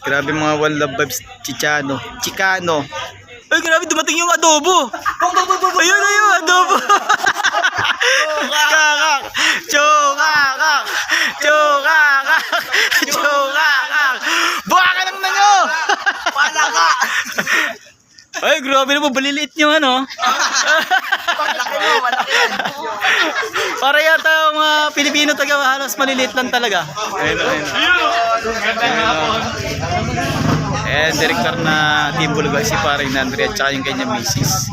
Grabe mga one love vibes Chichano. Chicano. Ay, grabe dumating yung adobo. Ayun, ayun, adobo. Kakak. Chokakak. Chokakak. Chokakak. Buka ka lang na nyo. Pala ka! Ay, grabe naman. Baliliit nyo ano. Malaki mo, malaki. Para yata mga Pilipino taga halos maliliit lang talaga. Ayun, ayun. Ayan, director na Team Bulugan si Paring Andre at saka yung kanyang misis.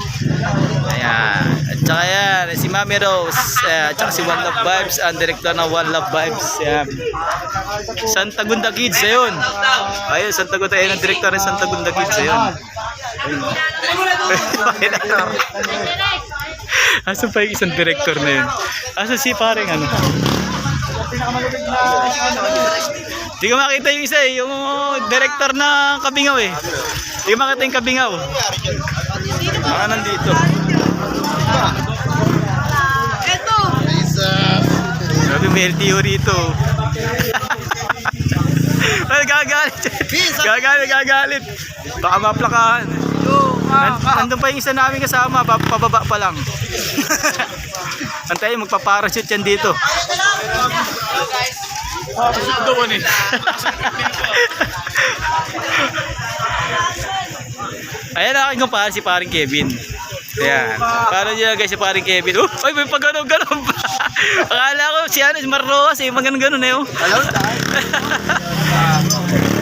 Ayan. At saka yan, si Mami Rose, eh, at saka si One Love Vibes, ang director ng One Love Vibes. Ayan. Santa Gunda Kids, ayun. Ayun, Santa Gunda, ayun ang director ng Santa Gunda Kids, ayun. Ayun. Asan pa yung isang director na yun? Asan si paring ano? Hindi ko makita yung isa eh, yung director ng Kabingaw eh. Hindi ko makita yung Kabingaw. Baka nandito. Eto! Grabe may LTO rito. Ay, gagalit. Gagalit, gagalit. Baka maplakahan. Nan- nandun pa yung isa namin kasama, pa- pababa pa lang. Antay, magpaparachute yan dito. Ayan ang aking kumpara si paring Kevin. Ayan. Paano niya guys si paring Kevin? Oh, ay, may pagano-ganon pa. Akala ko si ano, si Marroas eh, maganon-ganon eh. Oh. Alam.